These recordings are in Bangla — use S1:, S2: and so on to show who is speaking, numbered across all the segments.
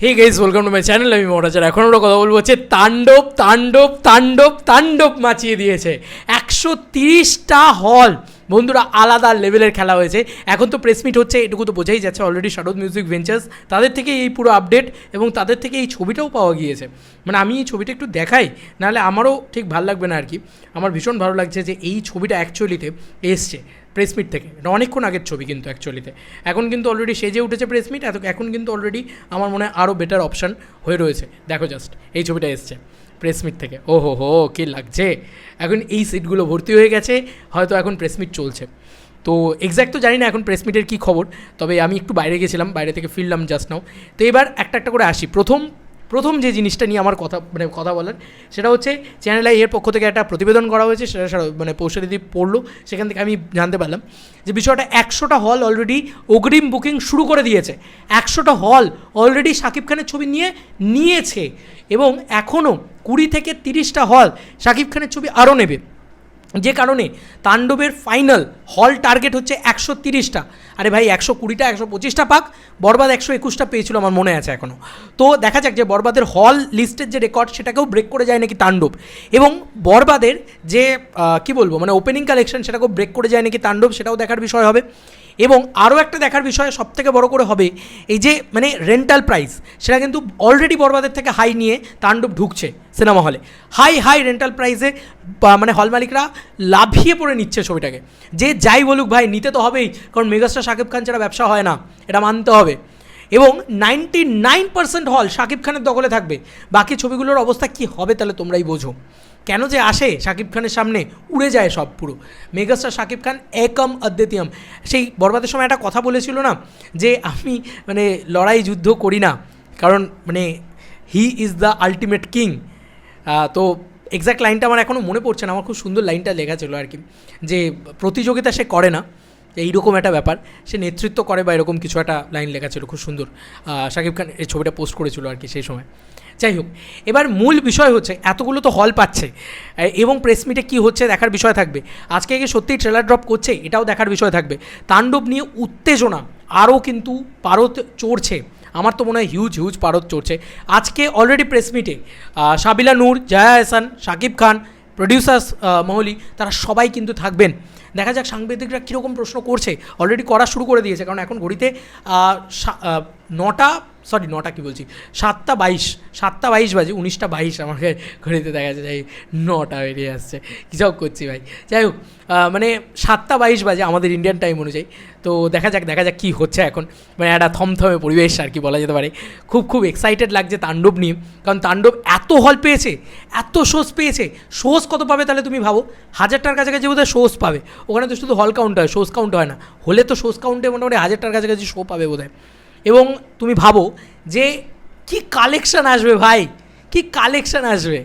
S1: Hey guys welcome to my channel আমি মোটাচার এখন আমরা কথা বলব হচ্ছে তাণ্ডব তাণ্ডব তাণ্ডব তাণ্ডব মাচিয়ে দিয়েছে। একশো তিরিশটা হল বন্ধুরা, আলাদা লেভেলের খেলা হয়েছে। এখন তো প্রেস মিট হচ্ছে, এটুকু তো বোঝাই যাচ্ছে অলরেডি শারদ মিউজিক ভেঞ্চার্স তাদের থেকে এই পুরো আপডেট এবং তাদের থেকে এই ছবিটাও পাওয়া গিয়েছে। মানে আমি এই ছবিটা একটু দেখাই, নাহলে আমারও ঠিক ভালো লাগবে না আর কি। আমার ভীষণ ভালো লাগছে যে এই ছবিটা অ্যাকচুয়ালিতে এসছে প্রেস মিট থেকে। এটা অনেকক্ষণ আগের ছবি কিন্তু অ্যাকচুয়ালিতে এখন কিন্তু অলরেডি সেজে উঠেছে প্রেস মিট এত এখন কিন্তু অলরেডি আমার মনে হয় আরও বেটার অপশান হয়ে রয়েছে। দেখো জাস্ট এই ছবিটা এসছে। প্রেস মিট থেকে। ও হো হো কে লাগছে? এখন এই সিটগুলো ভর্তি হয়ে গেছে, হয়তো এখন প্রেসমিট চলছে। তো এক্স্যাক্ট তো জানি না এখন প্রেসমিটের কী খবর, তবে আমি একটু বাইরে গেছিলাম, বাইরে থেকে ফিরলাম জাস্ট নাও তো এবার একটা একটা করে আসি। প্রথম প্রথম যে জিনিসটা নিয়ে আমার কথা মানে কথা বলার, সেটা হচ্ছে চ্যানেল আই এর পক্ষ থেকে একটা প্রতিবেদন করা হয়েছে, সেটা মানে পৌষাদিদি পড়ল, সেখান থেকে আমি জানতে পারলাম যে বিষয়টা একশোটা হল অলরেডি অগ্রিম বুকিং শুরু করে দিয়েছে। একশোটা হল অলরেডি শাকিব খানের ছবি নিয়ে নিয়েছে এবং এখনও কুড়ি থেকে তিরিশটা হল শাকিব খানের ছবি আরও নেবে। যে কারণে তাণ্ডবের ফাইনাল হল টার্গেট হচ্ছে একশো তিরিশটা। আরে ভাই, একশো কুড়িটা, একশো পঁচিশটা পাক, বরবাদ একশো একুশটা পেয়েছিল আমার মনে আছে এখনও তো দেখা যাক যে বরবাদের হল লিস্টের যে রেকর্ড সেটাকেও ব্রেক করে যায় নাকি তাণ্ডব। এবং বরবাদের যে কি বলব মানে ওপেনিং কালেকশন সেটাকেও ব্রেক করে যায় নাকি তাণ্ডব, সেটাও দেখার বিষয় হবে। এবং আরও একটা দেখার বিষয় সব থেকে বড় করে হবে, এই যে মানে রেন্টাল প্রাইস সেটা কিন্তু অলরেডি বরবাদের থেকে হাই নিয়ে তাণ্ডব ঢুকছে সিনেমা হলে হাই হাই রেন্টাল প্রাইসে মানে হল মালিকরা লাভিয়ে পড়ে নিচ্ছে ছবিটাকে। যে যাই বলুক ভাই, নিতে তো হবেই, কারণ মেগাস্টার শাকিব খান ছাড়া ব্যবসা হয় না, এটা মানতে হবে। এবং নাইনটি নাইন পার্সেন্ট হল শাকিব খানের দখলে থাকবে। বাকি ছবিগুলোর অবস্থা কি হবে তাহলে তোমরাই বোঝো। কেন যে আসে শাকিব খানের সামনে উড়ে যায় সব পুরো। মেগাস্টার শাকিব খান একম অদ্বিতীয়ম সেই বরবাদের সময় একটা কথা বলেছিল না, যে আমি মানে লড়াই যুদ্ধ করি না, কারণ মানে he is the ultimate king তো এক্স্যাক্ট লাইনটা আমার এখনও মনে পড়ছে না, আমার খুব সুন্দর লাইনটা লেখা ছিল আর কি। যে প্রতিযোগিতা সে করে না। এইরকম একটা ব্যাপার, সে নেতৃত্ব করে বা এরকম কিছু একটা লাইন লেখা ছিল, খুব সুন্দর। শাকিব খান এই ছবিটা পোস্ট করেছিল আর কি সেই সময়। যাই হোক, এবার মূল বিষয় হচ্ছে, এতগুলো তো হল পাচ্ছে। এবং প্রেস মিটে কী হচ্ছে দেখার বিষয় থাকবে। আজকে কি সত্যিই ট্রেলার ড্রপ করছে? এটাও দেখার বিষয় থাকবে। তাণ্ডব নিয়ে উত্তেজনা, আরও কিন্তু পারত চড়ছে। আমার তো মনে হয় হিউজ হিউজ পারত চড়ছে। আজকে অলরেডি প্রেস মিটে সাবিলা নূর, জায়া এহসান, শাকিব খান প্রডিউসার্স মহলি, তারা সবাই কিন্তু থাকবেন। দেখা যাক সাংবাদিকরা কীরকম প্রশ্ন করছে। অলরেডি করা শুরু করে দিয়েছে কারণ এখন ঘড়িতে নটা সরি নটা কি বলছি? সাতটা বাইশ সাতটা বাইশ বাজে, উনিশটা বাইশ আমাকে ঘড়িতে দেখা যাচ্ছে যাই নটা বেরিয়ে আসছে। সব করছি ভাই? যাই হোক মানে সাতটা বাইশ বাজে আমাদের ইন্ডিয়ান টাইম অনুযায়ী। তো দেখা যাক দেখা যাক কী হচ্ছে এখন। মানে একটা থমথমে পরিবেশ আর কি বলা যেতে পারে। খুব খুব এক্সাইটেড লাগছে তাণ্ডব নিয়ে। কারণ তাণ্ডব এত হল পেয়েছে, এত শোজ পেয়েছে। শোজ কত পাবে তাহলে তুমি ভাবো? হাজারটার কাছাকাছি বোধহয় শোজ পাবে। ওখানে তো শুধু হল কাউন্ট হয় শোজ কাউন্ট হয় না। হলে তো শোজ কাউন্টে মোটামুটি হাজারটার কাছাকাছি শো পাবে বোধহয়। এবং তুমি ভাবো যে কি কালেকশান আসবে ভাই, কি কালেকশান আসবে?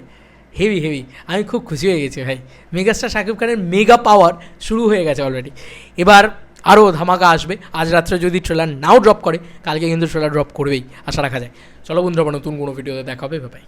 S1: হেভি হেভি আমি খুব খুশি হয়ে গেছি ভাই। মেগাস্টার শাকিব খানের মেগা পাওয়ার শুরু হয়ে গেছে অলরেডি এবার আরও ধামাকা আসবে। আজ রাত্রে যদি ট্রেলার নাও ড্রপ করে, কালকে কিন্তু ট্রেলার ড্রপ করবেই। আশা রাখা যায়। চলো বন্ধুরা নতুন কোনো ভিডিওতে দেখা হবে। ভাই